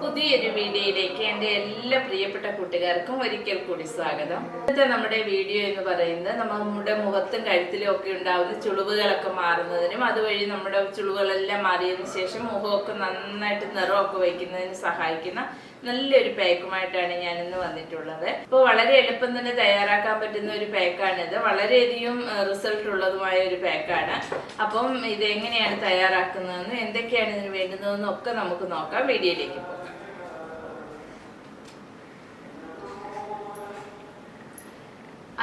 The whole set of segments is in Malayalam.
പുതിയൊരു വീഡിയോയിലേക്ക് എന്റെ എല്ലാ പ്രിയപ്പെട്ട കൂട്ടുകാർക്കും ഒരിക്കൽ കൂടി സ്വാഗതം. ഇന്നത്തെ നമ്മുടെ വീഡിയോ എന്ന് പറയുന്നത് നമ്മുടെ മുഖത്തും കഴുത്തിലും ഒക്കെ ഉണ്ടാവുന്ന ചുളിവുകളൊക്കെ മാറുന്നതിനും അതുവഴി നമ്മുടെ ചുളിവുകളെല്ലാം മാറിയതിനു ശേഷം മുഖമൊക്കെ നന്നായിട്ട് നിറമൊക്കെ വയ്ക്കുന്നതിന് സഹായിക്കുന്ന നല്ലൊരു പാക്കുമായിട്ടാണ് ഞാൻ ഇന്ന് വന്നിട്ടുള്ളത്. ഇപ്പോൾ വളരെ എളുപ്പം തന്നെ തയ്യാറാക്കാൻ പറ്റുന്ന ഒരു പാക്കാണിത്. വളരെയധികം റിസൾട്ട് ഉള്ളതുമായ ഒരു പാക്കാണ്. അപ്പം ഇത് എങ്ങനെയാണ് തയ്യാറാക്കുന്നതെന്നും എന്തൊക്കെയാണ് ഇതിന് വേണ്ടുന്നതെന്നും ഒക്കെ നമുക്ക് നോക്കാം. വീഡിയോയിലേക്ക് പോകാം.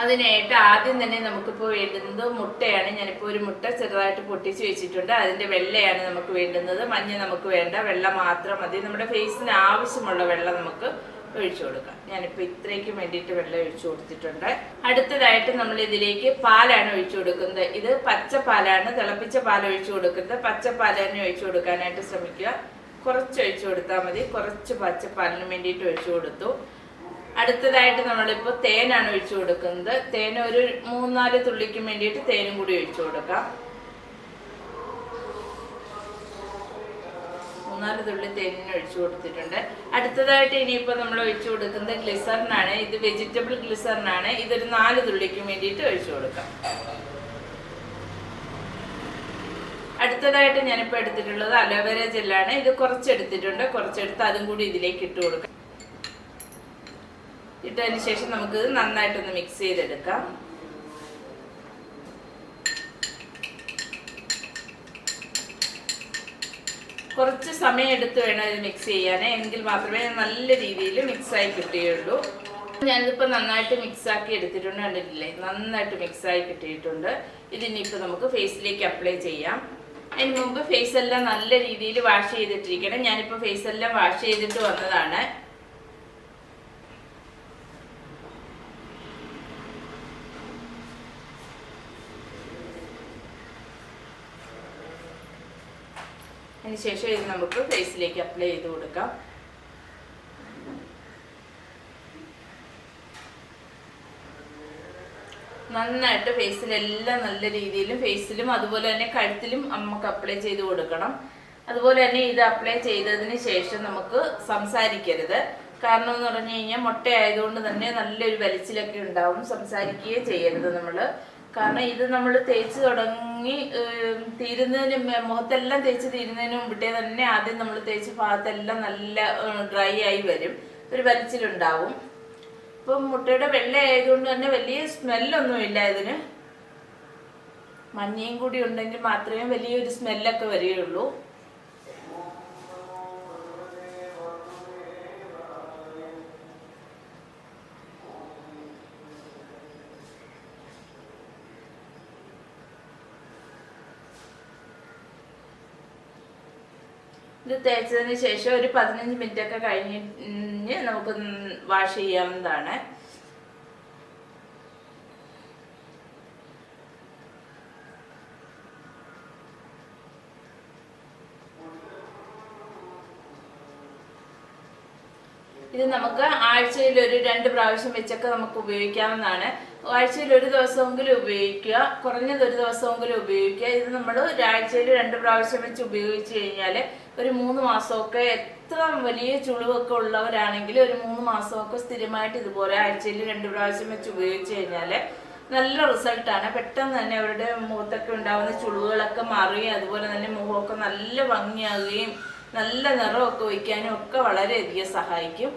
അതിനായിട്ട് ആദ്യം തന്നെ നമുക്കിപ്പോൾ വേണ്ടുന്നത് മുട്ടയാണ്. ഞാനിപ്പോൾ ഒരു മുട്ട ചെറുതായിട്ട് പൊട്ടിച്ച് വെച്ചിട്ടുണ്ട്. അതിന്റെ വെള്ളയാണ് നമുക്ക് വേണ്ടുന്നത്. മഞ്ഞ നമുക്ക് വേണ്ട. വെള്ള മാത്രം മതി. നമ്മുടെ ഫേസിന് ആവശ്യമുള്ള വെള്ളം നമുക്ക് ഒഴിച്ചു കൊടുക്കാം. ഞാനിപ്പോൾ ഇത്രയ്ക്കും വേണ്ടിയിട്ട് വെള്ളം ഒഴിച്ചു കൊടുത്തിട്ടുണ്ട്. അടുത്തതായിട്ട് നമ്മൾ ഇതിലേക്ക് പാലാണ് ഒഴിച്ചു കൊടുക്കുന്നത്. ഇത് പച്ച പാലാണ് തിളപ്പിച്ച പാൽ ഒഴിച്ചു കൊടുക്കുന്നത്. പച്ച പാൽ തന്നെ ഒഴിച്ചു കൊടുക്കാനായിട്ട് ശ്രമിക്കുക. കുറച്ച് ഒഴിച്ചു കൊടുത്താൽ മതി. കുറച്ച് പച്ചപ്പാലിന് വേണ്ടിയിട്ട് ഒഴിച്ചു കൊടുത്തു. അടുത്തതായിട്ട് നമ്മളിപ്പോൾ തേനാണ് ഒഴിച്ചു കൊടുക്കുന്നത്. തേൻ ഒരു മൂന്നാൽ തുള്ളിക്ക് വേണ്ടിയിട്ട് തേനും കൂടി ഒഴിച്ചു കൊടുക്കാം. മൂന്നാൽ തുള്ളി തേനിന് ഒഴിച്ചു കൊടുത്തിട്ടുണ്ട്. അടുത്തതായിട്ട് ഇനിയിപ്പോൾ നമ്മൾ ഒഴിച്ചു കൊടുക്കുന്നത് ഗ്ലിസറിനാണ്. ഇത് വെജിറ്റബിൾ ഗ്ലിസറിനാണ്. ഇതൊരു നാല് തുള്ളിക്ക് വേണ്ടിയിട്ട് ഒഴിച്ചു കൊടുക്കാം. അടുത്തതായിട്ട് ഞാനിപ്പോൾ എടുത്തിട്ടുള്ളത് അലോവേര ജെല്ലാണ്. ഇത് കുറച്ചെടുത്തിട്ടുണ്ട് കുറച്ചെടുത്ത് അതും കൂടി ഇതിലേക്ക് ഇട്ട് കൊടുക്കാം. ഇട്ടതിന് ശേഷം നമുക്ക് ഇത് നന്നായിട്ടൊന്ന് മിക്സ് ചെയ്തെടുക്കാം. കുറച്ച് സമയം എടുത്ത് വേണം ഇത് മിക്സ് ചെയ്യാൻ എങ്കിൽ മാത്രമേ നല്ല രീതിയിൽ മിക്സായി കിട്ടുകയുള്ളൂ ഞാനിതിപ്പോൾ നന്നായിട്ട് മിക്സ് ആക്കി എടുത്തിട്ടുണ്ട് കണ്ടിട്ടില്ലേ? നന്നായിട്ട് മിക്സ് ആയി കിട്ടിയിട്ടുണ്ട്. ഇതിനിപ്പോൾ നമുക്ക് ഫേസിലേക്ക് അപ്ലൈ ചെയ്യാം. അതിന് മുമ്പ് ഫേസ് എല്ലാം നല്ല രീതിയിൽ വാഷ് ചെയ്തിട്ടിരിക്കണം. ഞാനിപ്പോൾ ഫേസ് എല്ലാം വാഷ് ചെയ്തിട്ട് വന്നതാണ്. അതിനുശേഷം ഇത് നമുക്ക് ഫേസിലേക്ക് അപ്ലൈ ചെയ്ത് കൊടുക്കാം. നന്നായിട്ട് ഫേസിലെല്ലാം നല്ല രീതിയിലും ഫേസിലും അതുപോലെ തന്നെ കഴുത്തിലും നമുക്ക് അപ്ലൈ ചെയ്ത് കൊടുക്കണം. അതുപോലെ തന്നെ ഇത് അപ്ലൈ ചെയ്തതിന് ശേഷം നമുക്ക് സംസാരിക്കരുത്. കാരണം എന്ന് പറഞ്ഞു കഴിഞ്ഞാൽ മുട്ട ആയതുകൊണ്ട് തന്നെ നല്ലൊരു വലിച്ചിലൊക്കെ ഉണ്ടാവും. സംസാരിക്കുകയേ ചെയ്യരുത് നമ്മൾ കാരണം ഇത് നമ്മൾ തേച്ച് തുടങ്ങി തീരുന്നതിന് മുഖത്തെല്ലാം തേച്ച് തീരുന്നതിന് മുമ്പിട്ടേ തന്നെ ആദ്യം നമ്മൾ തേച്ച് ഭാഗത്തെല്ലാം നല്ല ഡ്രൈ ആയി വരും. ഒരു വലിച്ചിലുണ്ടാവും. ഇപ്പം മുട്ടയുടെ വെള്ള ആയതുകൊണ്ട് തന്നെ വലിയ സ്മെല്ലൊന്നും ഇല്ല ഇതിന്. മഞ്ഞയും കൂടി ഉണ്ടെങ്കിൽ മാത്രമേ വലിയൊരു സ്മെല്ലൊക്കെ വരികയുള്ളൂ. ഇത് തേച്ചതിന് ശേഷം ഒരു പതിനഞ്ച് മിനിറ്റ് ഒക്കെ കഴിഞ്ഞ് നമുക്ക് വാഷ് ചെയ്യാവുന്നതാണ്. ഇത് നമുക്ക് ആഴ്ചയിൽ ഒരു രണ്ട് പ്രാവശ്യം വെച്ചൊക്കെ നമുക്ക് ഉപയോഗിക്കാവുന്നതാണ്. ആഴ്ചയിൽ ഒരു ദിവസമെങ്കിലും ഉപയോഗിക്കുക കുറഞ്ഞത് ഒരു ദിവസമെങ്കിലും ഉപയോഗിക്കുക. ഇത് നമ്മൾ ഒരാഴ്ചയിൽ രണ്ട് പ്രാവശ്യം വെച്ച് ഉപയോഗിച്ച് കഴിഞ്ഞാൽ ഒരു മൂന്ന് മാസമൊക്കെ എത്ര വലിയ ചുളിവൊക്കെ ഉള്ളവരാണെങ്കിൽ ഒരു മൂന്ന് മാസമൊക്കെ സ്ഥിരമായിട്ട് ഇതുപോലെ ആഴ്ചയിൽ രണ്ട് പ്രാവശ്യം വെച്ച് ഉപയോഗിച്ച് കഴിഞ്ഞാൽ നല്ല റിസൾട്ടാണ്. പെട്ടെന്ന് തന്നെ അവരുടെ മുഖത്തൊക്കെ ഉണ്ടാകുന്ന ചുളിവുകളൊക്കെ മാറുകയും അതുപോലെ തന്നെ മുഖമൊക്കെ നല്ല ഭംഗിയാകുകയും നല്ല നിറമൊക്കെ വയ്ക്കാനും ഒക്കെ വളരെയധികം സഹായിക്കും.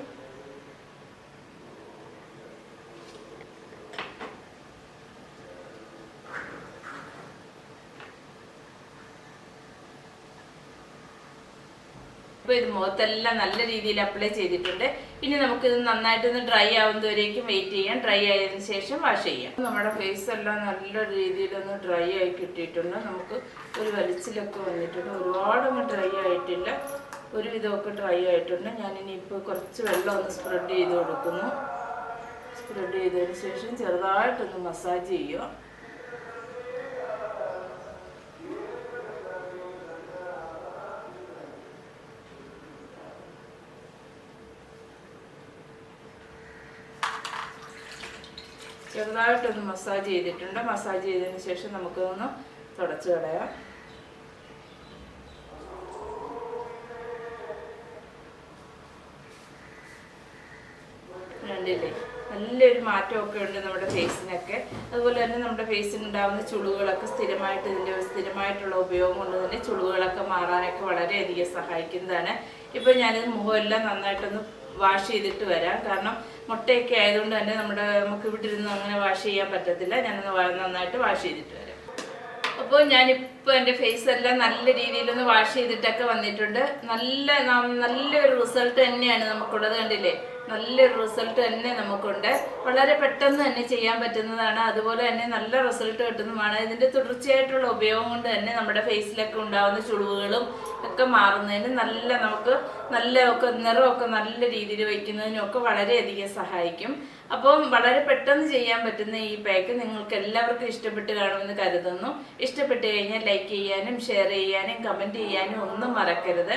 ഇപ്പൊ ഇത് മുഖത്തെല്ലാം നല്ല രീതിയിൽ അപ്ലൈ ചെയ്തിട്ടുണ്ട്. ഇനി നമുക്കിത് നന്നായിട്ടൊന്ന് ഡ്രൈ ആവുന്നവരേക്കും വെയിറ്റ് ചെയ്യാം. ഡ്രൈ ആയതിനു ശേഷം വാഷ് ചെയ്യാം. നമ്മുടെ ഫേസ് എല്ലാം നല്ല രീതിയിലൊന്ന് ഡ്രൈ ആയി കിട്ടിയിട്ടുണ്ട്. നമുക്ക് ഒരു വലിച്ചിലൊക്കെ വന്നിട്ടുണ്ട്. ഒരുപാടൊന്നും ഡ്രൈ ആയിട്ടില്ല. ഒരു വിധമൊക്കെ ഡ്രൈ ആയിട്ടുണ്ട്. ഞാനിനി ഇപ്പോൾ കുറച്ച് വെള്ളം ഒന്ന് സ്പ്രെഡ് ചെയ്ത് കൊടുക്കുന്നു. സ്പ്രെഡ് ചെയ്തതിന് ശേഷം ചെറുതായിട്ടൊന്ന് മസാജ് ചെയ്യുക. ചെറുതായിട്ടൊന്ന് മസാജ് ചെയ്തിട്ടുണ്ട്. മസാജ് ചെയ്തതിന് ശേഷം നമുക്കൊന്ന് തുടച്ചു കളയാം. കണ്ടില്ലേ നല്ലൊരു മാറ്റമൊക്കെ ഉണ്ട് നമ്മുടെ ഫേസിനൊക്കെ. അതുപോലെ തന്നെ നമ്മുടെ ഫേസിന് ഉണ്ടാകുന്ന ചുളുകളൊക്കെ സ്ഥിരമായിട്ട് ഇതിന്റെ സ്ഥിരമായിട്ടുള്ള ഉപയോഗം കൊണ്ട് തന്നെ ചുളുകളൊക്കെ മാറാനൊക്കെ വളരെയധികം സഹായിക്കുന്നതാണ്. ഇപ്പോൾ ഞാനിത് മുഖമെല്ലാം നന്നായിട്ടൊന്ന് വാഷ് ചെയ്തിട്ട് വരാം. കാരണം മുട്ടയൊക്കെ ആയതുകൊണ്ട് തന്നെ നമ്മുടെ നമുക്ക് ഇവിടെ ഇരുന്ന് അങ്ങനെ വാഷ് ചെയ്യാൻ പറ്റത്തില്ല. ഞാനൊന്ന് നന്നായിട്ട് വാഷ് ചെയ്തിട്ട് വരാം. അപ്പോൾ ഞാനിപ്പോൾ എന്റെ ഫേസ് എല്ലാം നല്ല രീതിയിലൊന്ന് വാഷ് ചെയ്തിട്ടൊക്കെ വന്നിട്ടുണ്ട്. നല്ല നല്ലൊരു റിസൾട്ട് തന്നെയാണ് നമുക്കുള്ളത് കണ്ടില്ലേ? നല്ലൊരു റിസൾട്ട് തന്നെ നമുക്കുണ്ട്. വളരെ പെട്ടെന്ന് തന്നെ ചെയ്യാൻ പറ്റുന്നതാണ്. അതുപോലെ തന്നെ നല്ല റിസൾട്ട് കിട്ടുന്നതുമാണ്. ഇതിന്റെ തുടർച്ചയായിട്ടുള്ള ഉപയോഗം കൊണ്ട് തന്നെ നമ്മുടെ ഫേസിലൊക്കെ ഉണ്ടാകുന്ന ചുളിവുകളും ഒക്കെ മാറുന്നതിന് നല്ല നമുക്ക് നല്ല ഒക്കെ നിറമൊക്കെ നല്ല രീതിയിൽ വയ്ക്കുന്നതിനും ഒക്കെ വളരെയധികം സഹായിക്കും. അപ്പം വളരെ പെട്ടെന്ന് ചെയ്യാൻ പറ്റുന്ന ഈ പാക്ക് നിങ്ങൾക്ക് എല്ലാവർക്കും ഇഷ്ടപ്പെട്ട് കാണുമെന്ന് കരുതുന്നു. ഇഷ്ടപ്പെട്ട് കഴിഞ്ഞാൽ ലൈക്ക് ചെയ്യാനും ഷെയർ ചെയ്യാനും കമന്റ് ചെയ്യാനും ഒന്നും മറക്കരുത്.